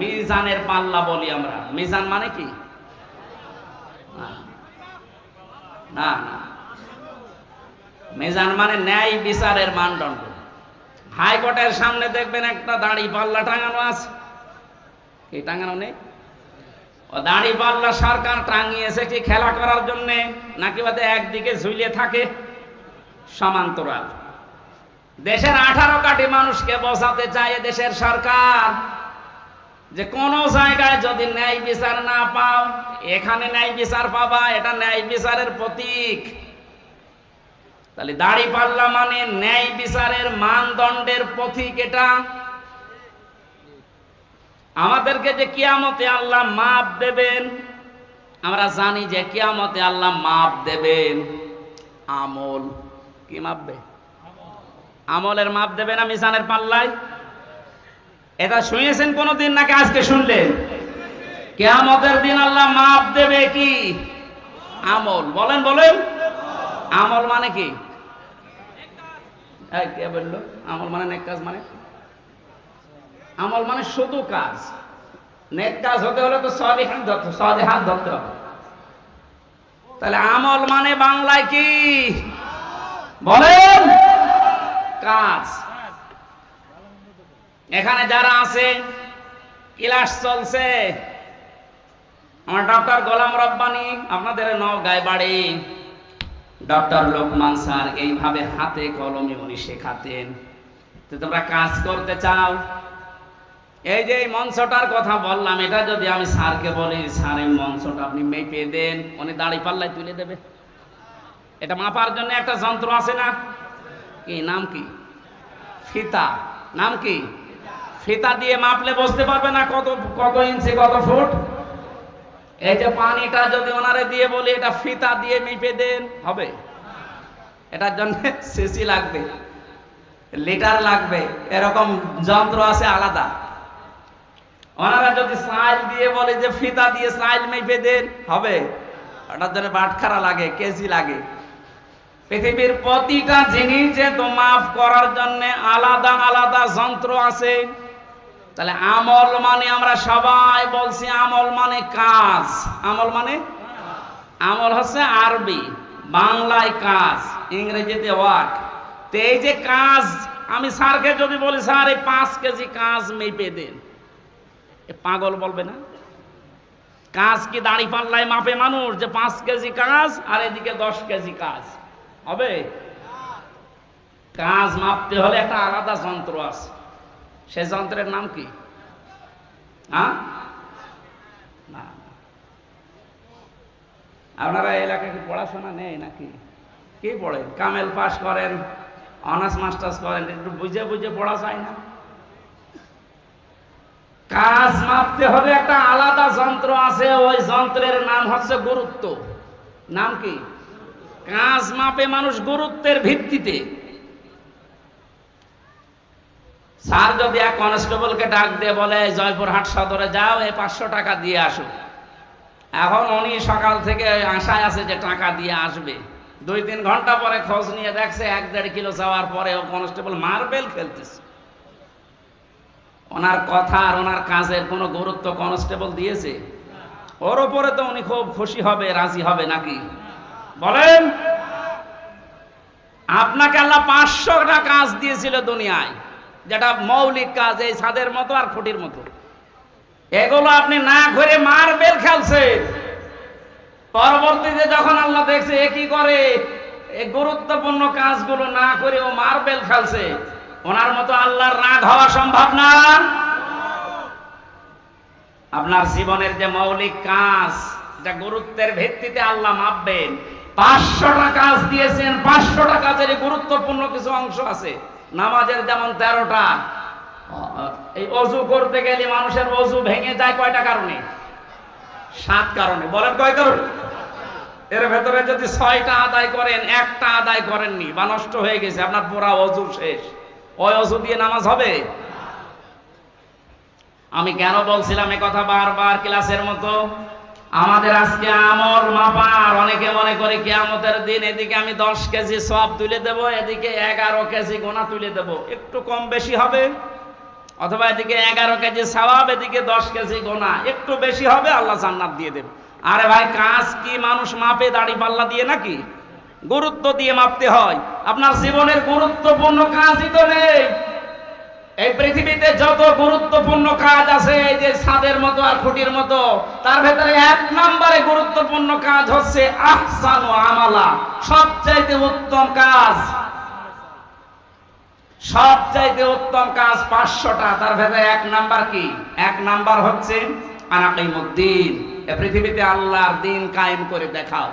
মিজানের পাল্লা বলি আমরা। মিজান মানে কি? না। মিজান মানে ন্যায় বিচারের মানদণ্ড। হাইকোর্টের সামনে দেখবেন একটা দাড়ি পাল্লা টাঙানো আছে। কি টাঙানো নেই? ও দাড়ি পাল্লা সরকার টাঙিয়েছে কি খেলা করার জন্য, নাকি বাদে একদিকে ঝুলিয়ে থাকে? সমান্তরাল। দেশের আঠারো কোটি মানুষকে বোঝাতে চায় দেশের সরকার। যে কোন জায়গায় যদি ন্যায় বিচার না পাও, এখানে ন্যায় বিচার পাবা, এটা ন্যায় বিচারের প্রতীক। তাহলে দাড়ি পাল্লা মানে ন্যায় বিচারের মানদণ্ডের পথিক এটা। আমাদেরকে যে কিয়ামতে আল্লাহ মাপ দেবেন, আমরা জানি যে কিয়ামতে আল্লাহ মাপ দেবেন। আমল, কি মাপবে? আমলের মাপ দেবে না মিজানের পাল্লায়? এটা শুনেছেন কোনদিন নাকি আজকে শুনলেন? কেয়ামতের দিন আল্লাহ মাপ দেবে কি? আমল। বলেন বলেন। আমল মানে কি? কে বলল? আমল মানে নেক কাজ মানে? আমল মানে শুধু কাজ। নেক কাজ হতে হলে তো সরি হাত ধরতে সরি হাত ধরতে হবে। তাহলে আমল মানে বাংলায় কি? বলেন, কাজ। এখানে যারা আছে, ক্লাস চলছে। আমার ডক্টর গোলাম রব্বানি, আপনাদের নওগাঁয় বাড়ি ডক্টর লোকমান স্যার এইভাবে হাতে কলমে উনি শেখাতেন। তো তোমরা কাজ করতে চাও? এই যে মঞ্চটার কথা বললাম, এটা যদি আমি স্যারকে বলি, স্যার, এই মঞ্চটা আপনি মেপে দেন। উনি দাড়ি পাল্লায় তুলে দেবে। এটা মাপার জন্য একটা যন্ত্র আছে না? কি, নাম কি? ফিতা। নাম কি? ফিতা দিয়ে মাপলে বুঝতে পারবে না কত কত ইঞ্চি, কত ফুট? এই যে পানিটা যদি ওনারে দিয়ে বলি, এটা ফিতা দিয়ে মেপে দেন, হবে? এটার জন্য সিসি লাগবে, লিটার লাগবে, এরকম যন্ত্র আছে আলাদা। ওনারা যদি সাইল দিয়ে বলে যে ফিতা দিয়ে সাইল মেপে দেন, হবে? ওটার জন্য বাটখারা লাগে, কেজি লাগে। পৃথিবীর প্রতিটা জিনিস যেহেতু মাফ করার জন্য আলাদা আলাদা যন্ত্র আছে। তাহলে আমল মানে আমরা সবাই বলছি আমল মানে কাজ। আমল মানে? আমল হচ্ছে আরবি, বাংলায় কাজ, ইংরেজিতে ওয়ার্ক তো এই যে কাজ, আমি স্যারকে যদি বলি, স্যার, এই পাঁচ কেজি কাজ মেপে দেন। পাগল বলবে না? কাজ কি দাড়ি পাল্লায় মাপে মানুষ যে পাঁচ কেজি কাজ আর এদিকে দশ কেজি কাজ? হবে? কাজ মাপতে হলে একটা আলাদা যন্ত্র আছে। সে যন্ত্রের নাম কি? হ্যাঁ? আপনারা এলাকায় কি পড়াশোনা নেই নাকি? কি পড়েন কামেল পাস করেন, অনার্স, মাস্টার্স করেন, একটু বুঝে বুঝে পড়া যায় না? কাজ মাপতে হবে, একটা আলাদা যন্ত্র আছে, ওই যন্ত্রের নাম হচ্ছে গুরুত্ব। নাম কি? কাজ মাপে মানুষ গুরুত্বের ভিত্তিতে স্যার যদি এক কনস্টেবলকে ডাক দিয়ে বলে জয়পুরহাট সদরে যাও এই পাঁচশো টাকা দিয়ে আসো। এখন উনি সকাল থেকে আশায় আছে যে টাকা দিয়ে আসবে। দুই তিন ঘণ্টা পরে খোঁজ নিয়ে দেখছে এক দেড় কিলো যাওয়ার পরে ও কনস্টেবল মার্বেল খেলতেছে। ওনার কথা আর ওনার কাজের কোনো গুরুত্ব কনস্টেবল দিয়েছে? ওর ওপরে তো উনি খুব খুশি হবে, রাজি হবে নাকি? বলেন, আপনাকে আল্লাহ পাঁচশোটা কাজ দিয়েছিল দুনিয়ায়। যেটা মৌলিক কাজ, এই ছাদের মতো আর খুঁটির মতো। এগুলো আপনি না ঘুরে মার্বেল খেলছেন। পরবর্তীতে যখন আল্লাহ দেখছে, এ কি করে? গুরুত্বপূর্ণ কাজগুলো না করে ও মার্বেল খেলছে। ওনার মতো আল্লাহর রাগ হওয়া সম্ভব না। আপনার জীবনের যে মৌলিক কাজ, এটা গুরুত্বের ভিত্তিতে আল্লাহ মাপবেন। পাঁচশোটা কাজ দিয়েছেন, পাঁচশোটা কাজের গুরুত্বপূর্ণ কিছু অংশ আছে। নামাজের যেমন তেরোটা, এই অজু করতে গেলে মানুষের অজু ভেঙে যায় কয়টা কারণে? সাত কারণে। বলেন কয় কারণে? এর ভেতরে যদি ছয়টা আদায় করেন, একটা আদায় করেননি, বা নষ্ট হয়ে গেছে, আপনার পুরা অজু শেষ। ওই অজু দিয়ে নামাজ হবে? আমি কেন বলছিলাম এ কথা বারবার ক্লাসের মতো? আমাদের আজকে আমল মাপার। অনেকে মনে করে কেয়ামতের দিন এদিকে আমি দশ কেজি সব তুলে দেব, এদিকে এগারো কেজি গোনা তুলে দেব। একটু কম বেশি হবে? অথবা এদিকে এগারো কেজি সওয়াব, এদিকে দশ কেজি গোনা। একটু বেশি হবে, আল্লাহ জান্নাত দিয়ে দেবে। আরে ভাই, কাজ কি মানুষ মাপে দাড়ি পাল্লা দিয়ে নাকি? গুরুত্ব দিয়ে মাপতে হয়। আপনার জীবনের গুরুত্বপূর্ণ কাজই তো নেই। এই পৃথিবীতে যত গুরুত্বপূর্ণ কাজ আছে, এই যে ছাদের মতো আর খুঁটির মতো, তার ভেতরে এক নম্বরে গুরুত্বপূর্ণ কাজ হচ্ছে আহসান ও আমালা, সবচাইতে উত্তম কাজ। সবচাইতে উত্তম কাজ পাঁচশোটা, তার ভেতরে এক নাম্বার কি? এক নাম্বার হচ্ছে আনাকিমুদ্দিন। এ পৃথিবীতে আল্লাহর দিন কায়েম করে দেখাও।